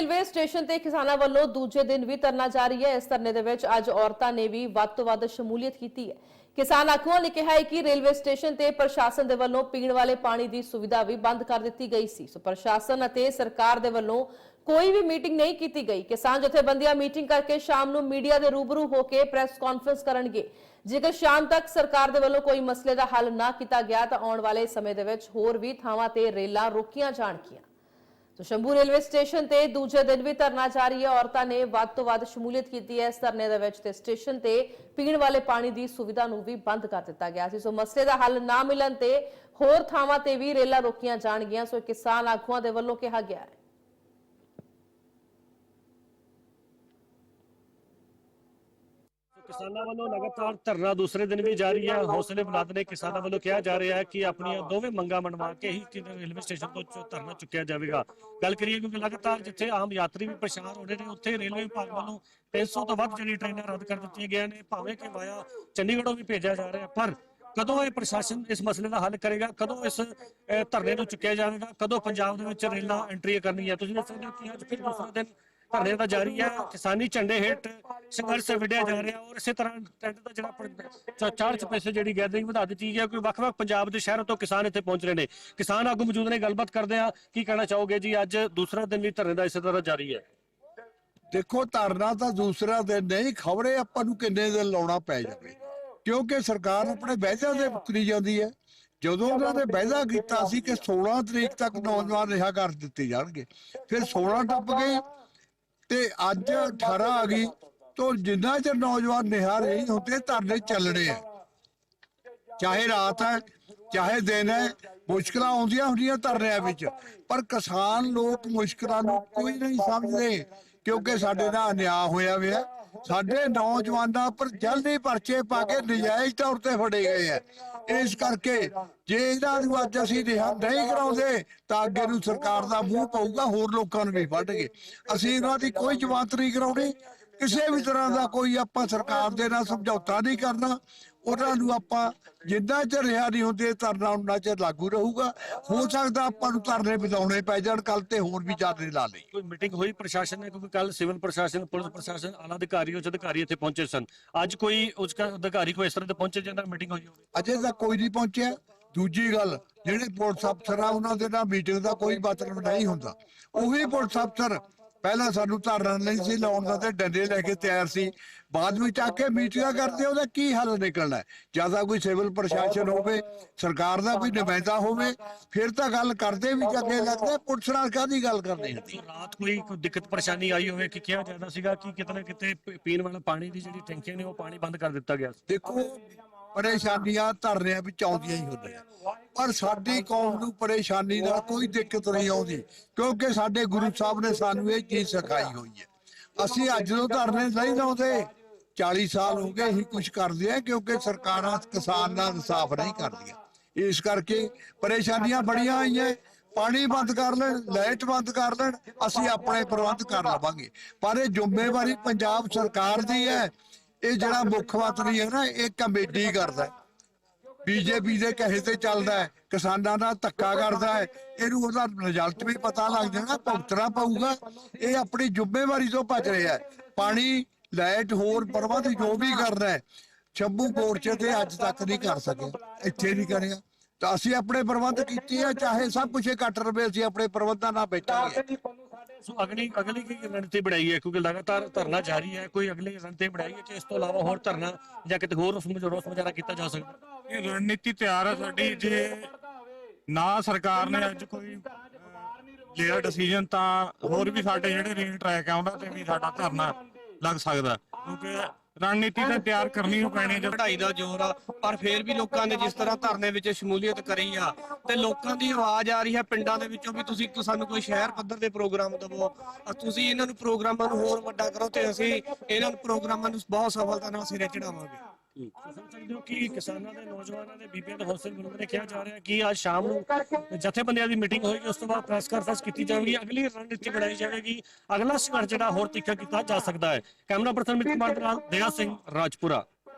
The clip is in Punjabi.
ਰੇਲਵੇ ਸਟੇਸ਼ਨ ਤੇ ਕਿਸਾਨਾਂ ਵੱਲੋਂ ਦੂਜੇ ਦਿਨ ਵੀ ਧਰਨਾ ਜਾਰੀ ਹੈ। ਇਸ ਧਰਨੇ ਦੇ ਵਿੱਚ ਅੱਜ ਔਰਤਾਂ ਨੇ ਵੀ ਵੱਧ ਤੋਂ ਵੱਧ ਸ਼ਮੂਲੀਅਤ ਕੀਤੀ ਹੈ। ਕਿਸਾਨ ਆਗੂਆਂ ਨੇ ਕਿਹਾ ਹੈ ਕਿ ਰੇਲਵੇ ਸਟੇਸ਼ਨ ਤੇ ਪ੍ਰਸ਼ਾਸਨ ਦੇ ਵੱਲੋਂ ਪੀਣ ਵਾਲੇ ਪਾਣੀ ਦੀ ਸੁਵਿਧਾ ਵੀ ਬੰਦ ਕਰ ਦਿੱਤੀ ਗਈ ਸੀ। ਸੋ ਪ੍ਰਸ਼ਾਸਨ ਅਤੇ ਸਰਕਾਰ ਦੇ ਵੱਲੋਂ ਕੋਈ ਵੀ ਮੀਟਿੰਗ ਨਹੀਂ ਕੀਤੀ ਗਈ। ਕਿਸਾਨ ਜਥੇਬੰਦੀਆਂ ਮੀਟਿੰਗ ਕਰਕੇ ਸ਼ਾਮ ਨੂੰ ਮੀਡੀਆ ਦੇ ਰੂਬਰੂ ਹੋ ਕੇ ਪ੍ਰੈਸ ਕਾਨਫਰੰਸ ਕਰਨਗੇ। ਜੇਕਰ ਸ਼ਾਮ ਤੱਕ ਸਰਕਾਰ ਦੇ ਵੱਲੋਂ ਕੋਈ ਮਸਲੇ ਦਾ ਹੱਲ ਨਾ ਕੀਤਾ ਗਿਆ ਤਾਂ ਆਉਣ ਵਾਲੇ ਸਮੇਂ ਦੇ ਵਿੱਚ ਹੋਰ ਵੀ ਥਾਵਾਂ ਤੇ ਰੇਲਾਂ ਰੋਕੀਆਂ ਜਾਣਗੀਆਂ। ਸੋ ਸ਼ੰਭੂ ਰੇਲਵੇ ਸਟੇਸ਼ਨ ਤੇ ਦੂਜੇ ਦਿਨ ਵੀ ਧਰਨਾ ਜਾਰੀ ਹੈ ਔਰਤਾਂ ਨੇ ਵੱਧ ਤੋਂ ਵੱਧ ਸ਼ਮੂਲੀਅਤ ਕੀਤੀ ਹੈ ਇਸ ਧਰਨੇ ਦੇ ਵਿੱਚ ਤੇ ਸਟੇਸ਼ਨ ਤੇ ਪੀਣ ਵਾਲੇ ਪਾਣੀ ਦੀ ਸੁਵਿਧਾ ਨੂੰ ਵੀ ਬੰਦ ਕਰ ਦਿੱਤਾ ਗਿਆ ਸੀ ਸੋ ਮਸਲੇ ਦਾ ਹੱਲ ਨਾ ਮਿਲਣ ਤੇ ਹੋਰ ਥਾਵਾਂ ਤੇ ਵੀ ਰੇਲਾਂ ਰੋਕੀਆਂ ਜਾਣਗੀਆਂ ਸੋ ਕਿਸਾਨ ਆਗੂਆਂ ਦੇ ਵੱਲੋਂ ਕਿਹਾ ਗਿਆ ਹੈ ਕਿਸਾਨਾਂ ਵੱਲੋਂ ਲਗਾਤਾਰ ਧਰਨਾ ਦੂਸਰੇ ਦਿਨ ਵੀ ਜਾਰੀ ਹੈ। ਹੌਸਲੇ ਬੁਲੰਦ ਨੇ ਕਿਸਾਨਾਂ ਵੱਲੋਂ ਕਿਹਾ ਜਾ ਰਿਹਾ ਹੈ ਕਿ ਆਪਣੀਆਂ ਦੋਵੇਂ ਮੰਗਾਂ ਮਨਵਾ ਕੇ ਹੀ ਕਿ ਰੇਲਵੇ ਸਟੇਸ਼ਨ ਤੋਂ ਧਰਨਾ ਚੁੱਕਿਆ ਜਾਵੇਗਾ। ਗੱਲ ਕਰੀਏ ਕਿਉਂਕਿ ਲਗਾਤਾਰ ਜਿੱਥੇ ਆਮ ਯਾਤਰੀ ਵੀ ਪਰੇਸ਼ਾਨ ਹੋ ਰਹੇ ਨੇ, ਉੱਥੇ ਰੇਲਵੇ ਵਿਭਾਗ ਵੱਲੋਂ 300 ਤੋਂ ਵੱਧ ਜਿਹੜੀ ਟ੍ਰੇਨਾਂ ਰੱਦ ਕਰ ਦਿੱਤੀਆਂ ਗਈਆਂ ਨੇ। ਭਾਵੇਂ ਕਿ ਵਾਇਆ ਚੰਡੀਗੜ੍ਹੋਂ ਵੀ ਭੇਜਿਆ ਜਾ ਰਿਹਾ, ਪਰ ਕਦੋਂ ਇਹ ਪ੍ਰਸ਼ਾਸਨ ਇਸ ਮਸਲੇ ਦਾ ਹੱਲ ਕਰੇਗਾ? ਕਦੋਂ ਇਸ ਧਰਨੇ ਨੂੰ ਚੁੱਕਿਆ ਜਾਵੇਗਾ? ਕਦੋਂ ਪੰਜਾਬ ਦੇ ਵਿੱਚ ਰੇਲਾਂ ਐਂਟਰੀ ਕਰਨੀ ਹੈ ਤੁਸੀਂ ਦੇਖ ਸਕਦੇ ਹੋ ਕਿ ਅੱਜ ਫਿਰ ਦੂਸਰਾ ਦਿਨ ਧਰਨੇ ਦਾ ਜਾਰੀ ਹੈ ਕਿਸਾਨੀ ਝੰਡੇ ਹੇਠ ਸੰਘਰਸ਼ ਵਿੱਢਿਆ ਜਾ ਰਿਹਾ ਔਰ ਇਸੇ ਤਰ੍ਹਾਂ ਟੈਂਟ ਦਾ ਜਿਹੜਾ ਚ- ਚਾਰ ਚਪੈਸੇ ਜਿਹੜੀ ਗੈਦਰਿੰਗ ਵਧਾ ਦਿੱਤੀ ਗਈ ਹੈ ਕੋਈ ਵੱਖ-ਵੱਖ ਪੰਜਾਬ ਦੇ ਸ਼ਹਿਰਾਂ ਤੋਂ ਕਿਸਾਨ ਇੱਥੇ ਪਹੁੰਚ ਰਹੇ ਨੇ। ਕਿਸਾਨ ਆਗੂ ਮੌਜੂਦ ਨੇ ਗੱਲਬਾਤ ਕਰਦੇ ਆ ਕੀ ਕਹਿਣਾ ਚਾਹੋਗੇ ਜੀ? ਅੱਜ ਦੂਸਰਾ ਦਿਨ ਵੀ ਧਰਨੇ ਦਾ ਇਸੇ ਤਰ੍ਹਾਂ ਜਾਰੀ ਹੈ। ਦੇਖੋ ਧਰਨਾ ਤਾਂ ਦੂਸਰਾ ਦਿਨ ਨਹੀਂ ਖਬਰੇ ਆਪਾਂ ਨੂੰ ਕਿੰਨੇ ਦਿਨ ਲਾਉਣਾ ਪੈ ਜਾਵੇ। ਕਿਉਂਕਿ ਸਰਕਾਰ ਆਪਣੇ ਵਾਅਦਿਆਂ ਦੇ ਮੁਕਰੀ ਜਾਂਦੀ ਹੈ। ਜਦੋਂ ਉਹਨਾਂ ਨੇ ਵਾਅਦਾ ਕੀਤਾ ਸੀ ਕਿ 16 ਤਰੀਕ ਤੱਕ ਨੌਜਵਾਨ ਰਿਹਾ ਕਰ ਦਿੱਤੇ ਜਾਣਗੇ। ਫਿਰ 16 ਟੱਪ ਗਏ। ਤੇ ਅੱਜ 18 ਆ ਗਈ, ਤੋਂ ਜਿੰਨਾ ਚਿਰ ਨੌਜਵਾਨ ਨਿਹਾ ਨਹੀਂ ਹੁੰਦੇ, ਧਰਨੇ ਚੱਲਣੇ ਆ। ਚਾਹੇ ਰਾਤ ਹੈ, ਚਾਹੇ ਦਿਨ ਹੈ, ਮੁਸ਼ਕਲਾਂ ਆਉਂਦੀਆਂ ਹੁੰਦੀਆਂ ਧਰਨਿਆਂ ਵਿੱਚ, ਪਰ ਕਿਸਾਨ ਲੋਕ ਮੁਸ਼ਕਲਾਂ ਨੂੰ ਕੋਈ ਨਹੀਂ ਸਮਝਦੇ, ਕਿਉਂਕਿ ਸਾਡੇ ਨਾਲ ਅਨਿਆਂ ਹੋਇਆ ਹੋਇਆ। ਸਾਡੇ ਨੌਜਵਾਨਾਂ ਪਰ ਜਲਦੀ ਪਰਚੇ ਪਾ ਕੇ ਨਜਾਇਜ਼ ਤੌਰ ਤੇ ਫੜੇ ਗਏ ਆ। ਇਸ ਕਰਕੇ ਜੇ ਇਹਨਾਂ ਨੂੰ ਅੱਜ ਅਸੀਂ ਰਿਹਾ ਨਹੀਂ ਕਰਾਉਂਦੇ, ਤਾਂ ਅੱਗੇ ਨੂੰ ਸਰਕਾਰ ਦਾ ਮੂੰਹ ਪਊਗਾ, ਹੋਰ ਲੋਕਾਂ ਨੂੰ ਵੀ ਵੱਢਗੇ ਅਸੀਂ ਇਹਨਾਂ ਦੀ ਕੋਈ ਜਮਾਨਤ ਨਹੀਂ ਕਰਾਉਣੀ। ਕਿਸੇ ਵੀ ਤਰ੍ਹਾਂ ਦਾ ਕੋਈ ਆਪਾਂ ਸਰਕਾਰ ਦੇ ਨਾਲ ਸਮਝੌਤਾ ਨਹੀਂ ਕਰਨਾ ਉਹਨਾਂ ਨੂੰ ਆਪਾਂ ਜਿੰਨਾ ਚਿਰ ਰਿਹਾ ਨਹੀਂ ਹੁੰਦੇ ਧਰਨਾ ਉਹਨਾਂ ਚਿਰ ਲਾਗੂ ਰਹੂਗਾ। ਹੋ ਸਕਦਾ ਆਪਾਂ ਨੂੰ ਧਰਨੇ ਵਧਾਉਣੇ ਪੈ ਜਾਣ ਕੱਲ ਤੇ ਹੋਰ ਵੀ ਜ਼ਿਆਦਾ ਲਾ ਲਈ ਕੋਈ ਮੀਟਿੰਗ ਹੋਈ ਪ੍ਰਸ਼ਾਸਨ ਨੇ ਕਿਉਂਕਿ ਕੱਲ ਸਿਵਲ ਪ੍ਰਸ਼ਾਸਨ ਪੁਲਿਸ ਪ੍ਰਸ਼ਾਸਨ ਆਲਾ ਅਧਿਕਾਰੀ ਉੱਚ ਅਧਿਕਾਰੀ ਇੱਥੇ ਪਹੁੰਚੇ ਸਨ। ਅੱਜ ਕੋਈ ਉੱਚ ਅਧਿਕਾਰੀ ਕੋਈ ਇਸ ਤਰ੍ਹਾਂ ਦੇ ਪਹੁੰਚੇ ਜਿਹਨਾਂ ਨਾਲ ਮੀਟਿੰਗ ਹੋਈ ਹੋਵੇ? ਅਜੇ ਤੱਕ ਕੋਈ ਨਹੀਂ ਪਹੁੰਚਿਆ। ਦੂਜੀ ਗੱਲ ਜਿਹੜੇ ਪੁਲਿਸ ਅਫਸਰ ਆ ਉਹਨਾਂ ਦੇ ਨਾਲ ਮੀਟਿੰਗ ਦਾ ਕੋਈ ਮਤਲਬ ਨਹੀਂ ਹੁੰਦਾ। ਉਹੀ ਪੁਲਿਸ ਅਫਸਰ ਪਹਿਲਾਂ ਸਾਨੂੰ ਧਰਨਾ ਨਹੀਂ ਸੀ ਲਾਉਣ ਦਾ ਤੇ ਡੰਡੇ ਲੈ ਕੇ ਤਿਆਰ ਸੀ। ਬਾਅਦ ਵਿੱਚ ਆ ਕੇ ਮੀਟਿੰਗਾਂ ਕਰਦੇ ਉਹਦਾ ਕੀ ਹੱਲ ਨਿਕਲਣਾ ਜ਼ਿਆਦਾ ਕੋਈ ਸਿਵਲ ਪ੍ਰਸ਼ਾਸਨ ਹੋਵੇ ਸਰਕਾਰ ਦਾ ਕੋਈ ਨੁਮਾਇੰਦਾ ਹੋਵੇ ਫਿਰ ਤਾਂ ਗੱਲ ਕਰਦੇ ਵੀ ਜੱਗੇ ਲੱਗਦਾ ਪੁਲਿਸ ਨਾਲ ਕਾਹਦੀ ਗੱਲ ਕਰਨੀ ਹੁੰਦੀ? ਰਾਤ ਕੋਈ ਕੋਈ ਦਿੱਕਤ ਪਰੇਸ਼ਾਨੀ ਆਈ ਹੋਵੇ ਕਿ ਕਿਹਾ ਜਾਂਦਾ ਸੀਗਾ ਕਿ ਕਿਤੇ ਨਾ ਕਿਤੇ ਪੀਣ ਵਾਲਾ ਪਾਣੀ ਦੀ ਜਿਹੜੀ ਟੈਂਕੀਆਂ ਨੇ ਉਹ ਪਾਣੀ ਬੰਦ ਕਰ ਦਿੱਤਾ ਗਿਆ ਦੇਖੋ ਪਰੇਸ਼ਾਨੀਆਂ ਧਰਨਿਆਂ ਵਿੱਚ ਆਉਂਦੀਆਂ ਹੀ ਹੁੰਦੀਆਂ। ਪਰ ਸਾਡੀ ਕੌਮ ਨੂੰ ਪਰੇਸ਼ਾਨੀ ਨਾਲ ਕੋਈ ਦਿੱਕਤ ਨਹੀਂ ਆਉਂਦੀ, ਕਿਉਂਕਿ ਸਾਡੇ ਗੁਰੂ ਸਾਹਿਬ ਨੇ ਸਾਨੂੰ ਇਹ ਚੀਜ਼ ਸਿਖਾਈ ਹੋਈ ਹੈ। ਅਸੀਂ ਅੱਜ ਤੋਂ ਧਰਨੇ ਨਹੀਂ ਲਾਉਂਦੇ। 40 ਸਾਲ ਹੋ ਗਏ ਅਸੀਂ ਕੁਝ ਕਰਦੇ ਆ ਕਿਉਂਕਿ ਸਰਕਾਰਾਂ ਕਿਸਾਨ ਨਾਲ ਇਨਸਾਫ ਨਹੀਂ ਕਰਦੀਆਂ। ਇਸ ਕਰਕੇ ਪਰੇਸ਼ਾਨੀਆਂ ਬੜੀਆਂ ਆਈਆਂ। ਪਾਣੀ ਬੰਦ ਕਰ ਲੈਣ, ਲਾਈਟ ਬੰਦ ਕਰ ਲੈਣ, ਅਸੀਂ ਆਪਣੇ ਪ੍ਰਬੰਧ ਕਰ ਲਵਾਂਗੇ। ਪਰ ਇਹ ਜ਼ਿੰਮੇਵਾਰੀ ਪੰਜਾਬ ਸਰਕਾਰ ਦੀ ਹੈ। ਇਹ ਜਿਹੜਾ ਮੁੱਖ ਮੰਤਰੀ ਹੈ ਨਾ ਇਹ ਕਮੇਟੀ ਕਰਦਾ ਹੈ। ਬੀਜੇਪੀ ਦੇ ਕਹੇ ਤੇ ਚੱਲਦਾ ਹੈ। ਕਿਸਾਨਾਂ ਨਾਲ ਧੱਕਾ ਕਰਦਾ ਹੈ। ਇਹਨੂੰ ਉਹਦਾ ਰਿਜ਼ਲਟ ਵੀ ਪਤਾ ਲੱਗ ਜਾਣਾ ਭੁਗਤਣਾ ਪਊਗਾ। ਇਹ ਆਪਣੀ ਜ਼ਿੰਮੇਵਾਰੀ ਤੋਂ ਭੱਜ ਰਿਹਾ ਹੈ। ਪਾਣੀ ਲਾਈਟ ਹੋਰ ਪ੍ਰਬੰਧ ਜੋ ਵੀ ਕਰਦਾ ਹੈ ਸ਼ੰਭੂ ਕੋਰਚੇ ਤੇ ਅੱਜ ਤੱਕ ਨਹੀਂ ਕਰ ਸਕੇ ਇੱਥੇ ਨਹੀਂ ਕਰਿਆ ਤਾਂ ਅਸੀਂ ਆਪਣੇ ਪ੍ਰਬੰਧ ਕੀਤੇ ਆ ਚਾਹੇ ਸਭ ਕੁਝ ਕੱਟ ਰਵੇ ਅਸੀਂ ਆਪਣੇ ਪ੍ਰਬੰਧਾਂ ਨਾਲ ਬੈਠਾਂਗੇ ਸੋ ਅਗਲੀ ਅਗਲੀ ਕੀ ਰਣਨੀਤੀ ਬਣਾਈ ਹੈ? ਕਿਉਂਕਿ ਲਗਾਤਾਰ ਧਰਨਾ ਜਾਰੀ ਹੈ, ਕੋਈ ਅਗਲੀ ਰਣਨੀਤੀ ਬਣਾਈ ਹੈ ਕਿ ਇਸ ਤੋਂ ਇਲਾਵਾ ਹੋਰ ਧਰਨਾ ਜਾਂ ਕਿਤੇ ਹੋਰ ਉਸ ਨੂੰ ਰੋਸ ਮੁਜ਼ਾਹਰਾ ਕੀਤਾ ਜਾ ਸਕਦਾ? ਇਹ ਰਣਨੀਤੀ ਤਿਆਰ ਹੈ ਸਾਡੀ, ਜੇ ਨਾ ਸਰਕਾਰ ਨੇ ਅੱਜ ਕੋਈ ਲਿਆ ਡਿਸੀਜਨ ਤਾਂ ਹੋਰ ਵੀ ਸਾਡੇ ਜਿਹੜੇ ਰੇਲ ਟਰੈਕ ਆ, ਉਹਨਾਂ ਤੇ ਵੀ ਸਾਡਾ ਧਰਨਾ ਲੱਗ ਸਕਦਾ। ਕਿਉਂਕਿ ਰਣਨੀਤੀ ਤਾਂ ਤਿਆਰ ਕਰਨੀ ਹੋ ਪੈਣੀ ਹੈ ਜਦ ਪੜ੍ਹਾਈ ਦਾ ਜ਼ੋਰ ਆ, ਪਰ ਫਿਰ ਵੀ ਲੋਕਾਂ ਨੇ ਜਿਸ ਤਰ੍ਹਾਂ ਧਰਨੇ ਵਿੱਚ ਸ਼ਮੂਲੀਅਤ ਕਰੀ ਆ, ਤੇ ਲੋਕਾਂ ਦੀ ਆਵਾਜ਼ ਆ ਰਹੀ ਹੈ ਪਿੰਡਾਂ ਦੇ ਵਿੱਚੋਂ ਵੀ ਤੁਸੀਂ ਸਾਨੂੰ ਕੋਈ ਸ਼ਹਿਰ ਪੱਧਰ ਦੇ ਪ੍ਰੋਗਰਾਮ ਦਵੋ ਤੁਸੀਂ ਇਹਨਾਂ ਨੂੰ ਪ੍ਰੋਗਰਾਮਾਂ ਨੂੰ ਹੋਰ ਵੱਡਾ ਕਰੋ ਤੇ ਅਸੀਂ ਇਹਨਾਂ ਨੂੰ ਪ੍ਰੋਗਰਾਮਾਂ ਨੂੰ ਬਹੁਤ ਸਫਲਤਾ ਨਾਲ ਸਿਰੇ ਚੜਾਵਾਂਗੇ। ਤੁਸੀਂ ਹੋ ਕਿ ਕਿਸਾਨਾਂ ਦੇ ਨੌਜਵਾਨਾਂ ਦੇ ਬੀਬੀਆਂ ਦੇ ਹੌਸਲੇ ਬੁਲੰਦ ਨੇ ਕਿਹਾ ਜਾ ਰਿਹਾ ਕਿ ਅੱਜ ਸ਼ਾਮ ਨੂੰ ਜਥੇਬੰਦੀਆਂ ਦੀ ਮੀਟਿੰਗ ਹੋਏਗੀ ਉਸ ਤੋਂ ਬਾਅਦ ਪ੍ਰੈਸ ਕਾਨਫਰੰਸ ਕੀਤੀ ਜਾਵੇਗੀ ਅਗਲੀ ਰਣਨੀਤੀ ਬਣਾਈ ਜਾਵੇਗੀ ਅਗਲਾ ਸੰਘਰਸ਼ ਜਿਹੜਾ ਹੋਰ ਤਿੱਖਾ ਕੀਤਾ ਜਾ ਸਕਦਾ ਹੈ। ਕੈਮਰਾ ਪਰਸਨ ਮਿਤ ਕੁਮਾਰ ਦੇ ਨਾਲ ਦਇਆ ਸਿੰਘ ਰਾਜਪੁਰਾ।